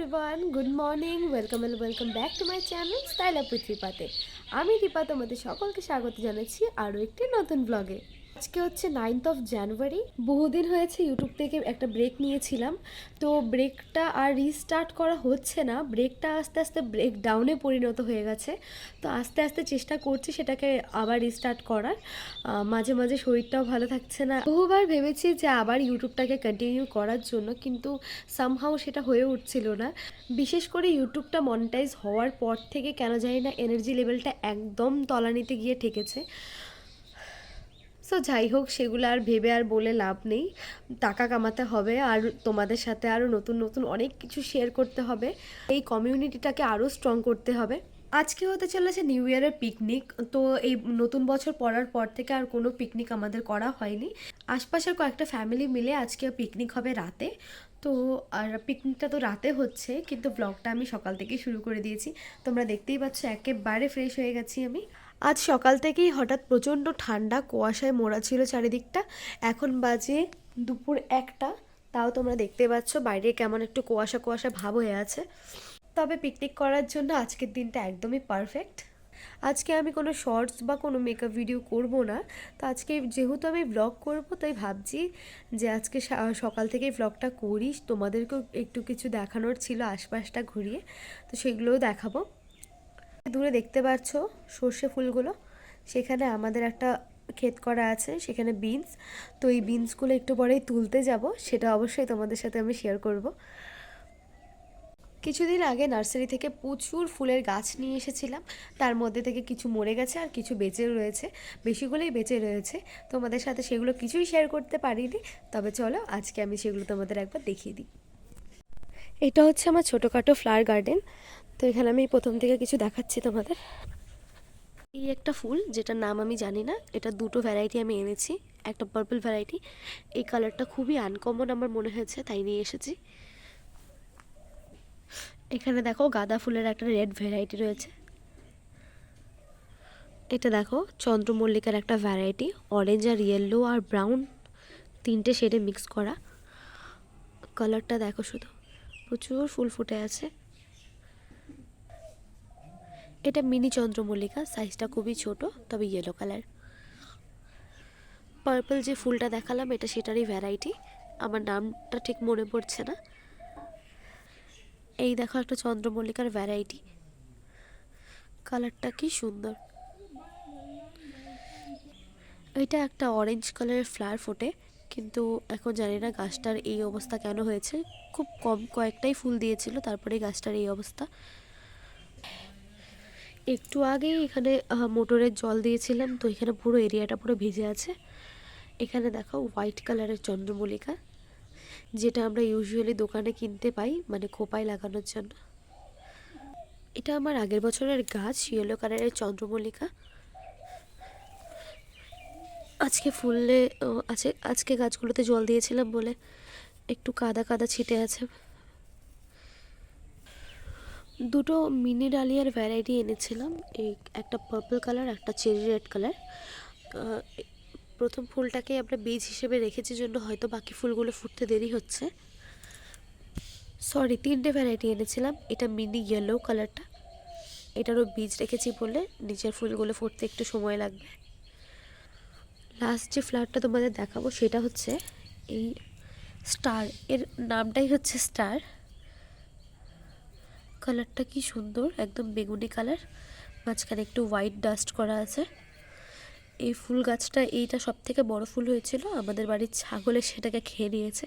Everyone good morning welcome and welcome back to my channel style রিপাতে আমি রিপা তোমাদের সকলকে স্বাগত জানাচ্ছি আরও একটি নতুন ব্লগে আজকে হচ্ছে নাইনথ অফ জানুয়ারি বহুদিন হয়েছে ইউটিউব থেকে একটা ব্রেক নিয়েছিলাম। তো ব্রেকটা আর রিস্টার্ট করা হচ্ছে না। ব্রেকটা আস্তে আস্তে ব্রেক ডাউনে পরিণত হয়ে গেছে। তো আস্তে আস্তে চেষ্টা করছি সেটাকে আবার রিস্টার্ট করার। মাঝে মাঝে শরীরটাও ভালো থাকছে না। বহুবার ভেবেছি যে আবার ইউটিউবটাকে কন্টিনিউ করার জন্য, কিন্তু সামহাও সেটা হয়ে উঠছিল না। বিশেষ করে ইউটিউবটা মনিটাইজ হওয়ার পর থেকে কেন জানি না এনার্জি লেভেলটা একদম তলানিতে গিয়ে ঠেকেছে। সো যাই হোক সেগুলো আর ভেবে আর বলে লাভ নেই। টাকা কামাতে হবে আর তোমাদের সাথে আরও নতুন নতুন অনেক কিছু শেয়ার করতে হবে। এই কমিউনিটিটাকে আরও স্ট্রং করতে হবে। আজকে হতে চলেছে নিউ ইয়ারের পিকনিক তো এই নতুন বছর পড়ার পর থেকে আর কোনো পিকনিক আমাদের করা হয়নি। আশপাশের কয়েকটা ফ্যামিলি মিলে আজকে পিকনিক হবে রাতে। তো আর পিকনিকটা তো রাতে হচ্ছে, কিন্তু ব্লগটা আমি সকাল থেকেই শুরু করে দিয়েছি। তোমরা দেখতেই পাচ্ছ, একেবারে ফ্রেশ হয়ে গেছি আমি। আজ সকাল থেকেই হঠাৎ প্রচণ্ড ঠান্ডা, কুয়াশায় মোড়া ছিল চারিদিকটা। এখন বাজে দুপুর একটা। তাও তোমরা দেখতে পাচ্ছ বাইরে কেমন একটু কুয়াশা কুয়াশা ভাব হয়ে আছে। তবে পিকনিক করার জন্য আজকের দিনটা একদমই পারফেক্ট আজকে আমি কোনো শর্টস বা কোনো মেকআপ ভিডিও করব না। তো আজকে যেহেতু আমি ব্লগ করব, তাই ভাবছি যে আজকে সকাল থেকে ব্লগটা করি তোমাদেরকেও একটু কিছু দেখানোর ছিল আশপাশটা ঘুরিয়ে। তো সেগুলোও দেখাবো। দূরে দেখতে পাচ্ছ সর্ষে ফুলগুলো। সেখানে আমাদের একটা ক্ষেত করা আছে, সেখানে বিনস তো এই বিনসগুলো একটু পরেই তুলতে যাব, সেটা অবশ্যই তোমাদের সাথে আমি শেয়ার করব। কিছুদিন আগে নার্সারি থেকে প্রচুর ফুলের গাছ নিয়ে এসেছিলাম। তার মধ্যে থেকে কিছু মরে গেছে আর কিছু বেঁচে রয়েছে বেশিগুলোই বেঁচে রয়েছে। তোমাদের সাথে সেগুলো কিছুই শেয়ার করতে পারিনি, তবে চলো আজকে আমি সেগুলো তোমাদের একবার দেখিয়ে দিই। এটা হচ্ছে আমার ছোটোখাটো ফ্লাওয়ার গার্ডেন তো এখানে আমি প্রথম থেকে কিছু দেখাচ্ছি তোমাদের। এই একটা ফুল, যেটার নাম আমি জানি না, এটা দুটো ভ্যারাইটি আমি এনেছি, একটা পার্পল ভ্যারাইটি এই কালারটা খুবই আনকমন আমার মনে হয়েছে, তাই নিয়ে এসেছি। এখানে দেখো গাঁদা ফুলের একটা রেড ভ্যারাইটি রয়েছে। এটা দেখো চন্দ্রমল্লিকার একটা ভ্যারাইটি অরেঞ্জ আর ইয়েলো আর ব্রাউন তিনটে শেডে মিক্স করা। কালারটা দেখো শুধু, প্রচুর ফুল ফুটে আছে। এটা মিনি চন্দ্রমল্লিকা সাইজটা খুবই ছোট, তবে ইয়েলো কালার পার্পল যে ফুলটা দেখালাম, এটা সেটারই ভ্যারাইটি আমার নামটা ঠিক মনে পড়ছে না। এই দেখো একটা চন্দ্রমল্লিকার ভ্যারাইটি কালারটা কি সুন্দর। এটা একটা অরেঞ্জ কালারের ফ্লাওয়ার ফোটে, কিন্তু এখন জানি না গাছটার এই অবস্থা কেন হয়েছে। খুব কম কয়েকটাই ফুল দিয়েছিল তারপরে গাছটার এই অবস্থা। একটু আগেই এখানে মোটরের জল দিয়েছিলাম। তো এখানে পুরো এরিয়াটা পুরো ভিজে আছে। এখানে দেখো হোয়াইট কালারের চন্দ্রমল্লিকা, যেটা আমরা ইউজুয়ালি দোকানে কিনতে পাই মানে খোপায় লাগানোর জন্য। এটা আমার আগের বছরের গাছ, ইয়েলো কালারের চন্দ্রমল্লিকা। আজকে ফুললে আছে, আজকে গাছগুলোতে জল দিয়েছিলাম বলে একটু কাদা কাদা ছিটে আছে। দুটো মিনি ডালিয়ার ভ্যারাইটি এনেছিলাম। এই একটা পার্পল কালার একটা চেরি রেড কালার প্রথম ফুলটাকে আমরা বীজ হিসেবে রেখেছি জন্য হয়তো বাকি ফুলগুলো ফুটতে দেরি হচ্ছে। সরি তিনটে ভ্যারাইটি এনেছিলাম। এটা মিনি ইয়েলো কালারটা এটারও বীজ রেখেছি বলে নিচের ফুলগুলো ফুটতে একটু সময় লাগবে। লাস্ট যে ফ্লাওয়ারটা তোমাদের দেখাবো সেটা হচ্ছে এই স্টার এর নামটাই হচ্ছে স্টার কালারটা কি সুন্দর, একদম বেগুনি কালার। মাঝখানে একটু হোয়াইট ডাস্ট করা আছে। এই ফুল গাছটা এইটা সব থেকে বড় ফুল হয়েছিল। আমাদের বাড়ির ছাগলে সেটাকে খেয়ে নিয়েছে।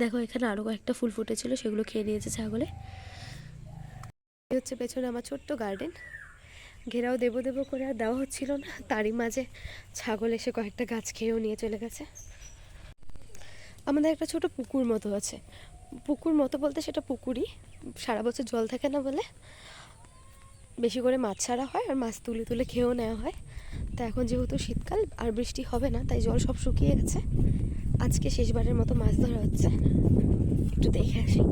দেখো, এখানে আরও কয়েকটা ফুল ফুটেছিল, সেগুলো খেয়ে নিয়েছে ছাগলে। এই হচ্ছে পেছনে আমার ছোট্ট গার্ডেন। ঘেরাও দেবো দেবো করে আর দেওয়া হচ্ছিল না। তারই মাঝে ছাগল এসে কয়েকটা গাছ খেয়েও নিয়ে চলে গেছে। আমাদের একটা ছোট পুকুর মতো আছে। পুকুর মতো বলতে সেটা পুকুরই। সারা বছর জল থাকে না বলে। বেশি করে মাছ ছাড়া হয় আর মাছ তুলে তুলে খেয়েও নেওয়া হয়। তা এখন যেহেতু শীতকাল আর বৃষ্টি হবে না, তাই জল সব শুকিয়ে গেছে। আজকে শেষবারের মতো মাছ ধরা হচ্ছে। একটু দেখে আসি।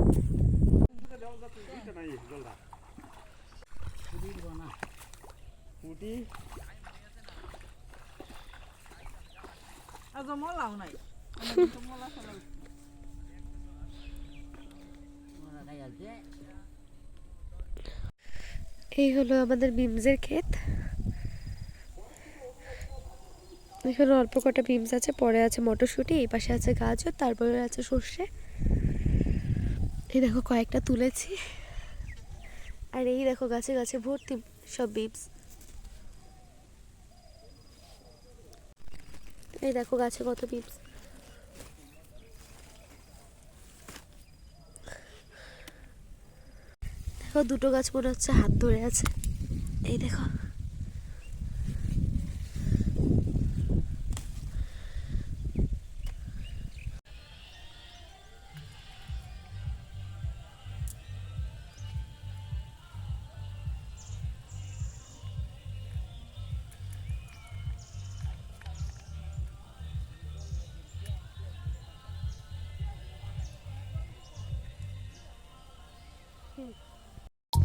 মলাও নাই মলা ফেলাই এই হলো আমাদের বিমসের ক্ষেত। এখানে অল্প কটা বিমস আছে, পরে আছে মটরশুঁটি, এই পাশে আছে গাজর, তারপরে আছে সর্ষে। এই দেখো কয়েকটা তুলেছি। আর এই দেখো গাছে গাছে ভর্তি সব বিমস। এই দেখো গাছে কত বিমস। দেখো দুটো গাছ মনে হচ্ছে হাত ধরে আছে। এই দেখো।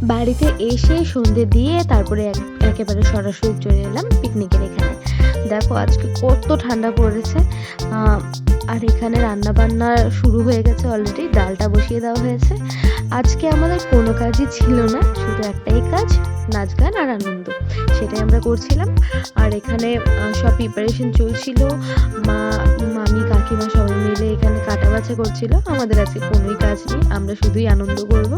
বাড়িতে এসে সন্ধে দিয়ে তারপরে একেবারে সরাসরি চলে এলাম পিকনিকের এখানে। দেখো, আজকে কত ঠান্ডা পড়েছে। আর এখানে রান্না বান্না শুরু হয়ে গেছে অলরেডি ডালটা বসিয়ে দেওয়া হয়েছে। আজকে আমাদের কোনো কাজই ছিল না, শুধু একটাই কাজ, নাচ গান আর আনন্দ। সেটাই আমরা করছিলাম। আর এখানে সব প্রিপারেশন চলছিল। মা, মামি, কাকিমা সবাই মিলে এখানে কাটা বাছা করছিল। আমাদের আজকে কোনোই কাজ নেই, আমরা শুধুই আনন্দ করব।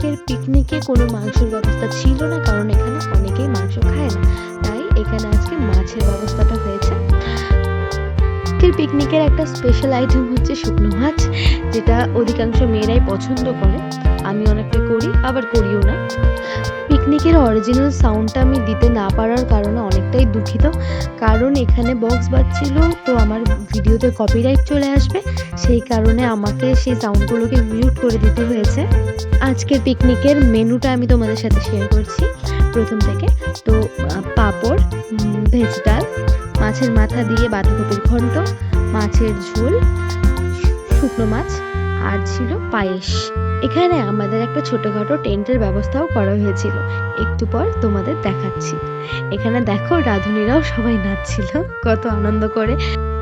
আজকের পিকনিকে কোনো মাংসের ব্যবস্থা ছিল না, কারণ এখানে অনেকেই মাংস খায় না। তাই এখানে আজকে মাছের ব্যবস্থাটা হয়েছে। আজকের পিকনিকের একটা স্পেশাল আইটেম হচ্ছে শুকনো মাছ, যেটা অধিকাংশ মেয়েরাই পছন্দ করে। আমি অনেকটা করি, আবার করিও না। পিকনিকের অরিজিনাল সাউন্ডটা আমি দিতে না পারার কারণে অনেকটাই দুঃখিত। কারণ এখানে বক্স বাজছিল, তো আমার ভিডিওতে কপিরাইট চলে আসবে। সেই কারণে আমাকে সেই সাউন্ডগুলোকে মিউট করে দিতে হয়েছে। আজকের পিকনিকের মেনুটা আমি তোমাদের সাথে শেয়ার করছি প্রথম থেকে। তো পাঁপড় ভেজ ডাল, মাছের মাথা দিয়ে বাঁধাকপির ঘন্ট, মাছের ঝোল, শুকনো মাছ, আর ছিল পায়েস। এখানে আমাদের একটা ছোটখাটো টেন্টের ব্যবস্থাও করা হয়েছিল। একটু পর তোমাদের দেখাচ্ছি। এখানে দেখো রাঁধুনিরাও সবাই নাচছিল কত আনন্দ করে।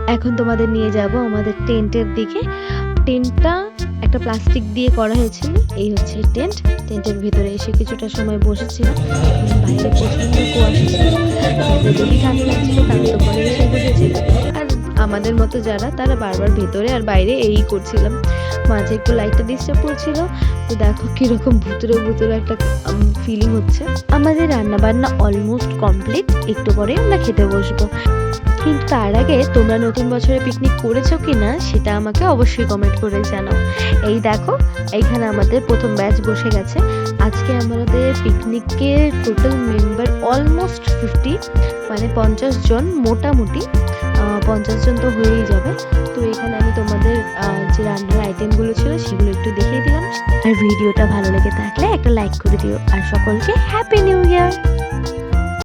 এখন তোমাদের নিয়ে যাব আমাদের টেন্টের দিকে। টেন্টটা একটা প্লাস্টিক দিয়ে করা হয়েছিল এই হচ্ছে টেন্ট। টেন্টের ভিতরে এসে কিছুটা সময় বসেছিলাম। উম, বাইরে কুয়াশা ছিল ঠান্ডা লাগছিল তো ঘরে এসে বসেছিল আমাদের মতো যারা, তারা বারবার ভেতরে আর বাইরে এই করছিলাম। মাঝে একটু লাইটটা ডিস্টার্ব করছিল, তো দেখো কীরকম ভুতুরে ভুতুরে একটা ফিলিং হচ্ছে। আমাদের রান্না বান্না অলমোস্ট কমপ্লিট একটু পরে আমরা খেতে বসবো। কিন্তু তার আগে তোমরা নতুন বছরে পিকনিক করেছ কি না সেটা আমাকে অবশ্যই কমেন্ট করে জানাও। এই দেখো এইখানে আমাদের প্রথম ব্যাচ বসে গেছে। আজকে আমাদের পিকনিকের টোটাল মেম্বার অলমোস্ট ফিফটি মানে পঞ্চাশ জন মোটামুটি। পঞ্চাশ জন তো হয়েই যাবে। তো এখানে আমি তোমাদের যে রান্নার আইটেমগুলো ছিল সেগুলো একটু দেখিয়ে দিলাম। আর ভিডিওটা ভালো লেগে থাকলে একটা লাইক করে দিও। আর সকলকে হ্যাপি নিউ ইয়ার